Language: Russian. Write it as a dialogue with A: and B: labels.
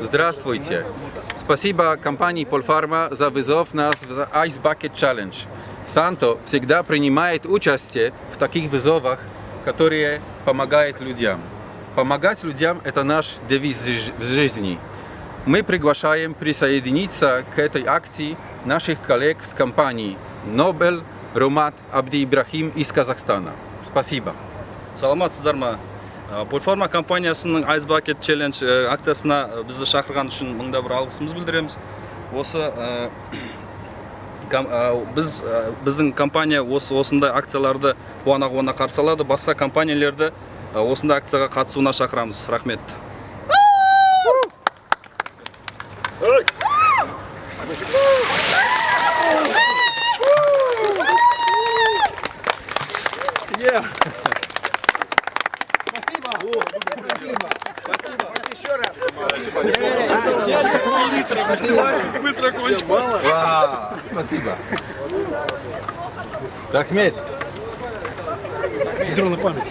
A: Здравствуйте. Спасибо компании Polpharma за вызов нас в Ice Bucket Challenge. Санто всегда принимает участие в таких вызовах, которые помогают людям. Помогать людям – это наш девиз в жизни. Мы приглашаем присоединиться к этой акции наших коллег с компаний Nobel, Румат Абди Ибрахим из Казахстана. Спасибо.
B: Саламат Садарма. Э, Польформа компаниясының ice bucket э, акциясына э, бізді шақырған үшін мыңда бір алғысымыз білдіреміз осы біз біздің компания осы осындай акцияларды қуана қуана қарсы алады басқа компаниялерді осында акцияға қатысуына шақырамыз рахмет
A: Yeah. Спасибо. Еще раз. Я быстро кончил. Спасибо. Так, Мед. на память.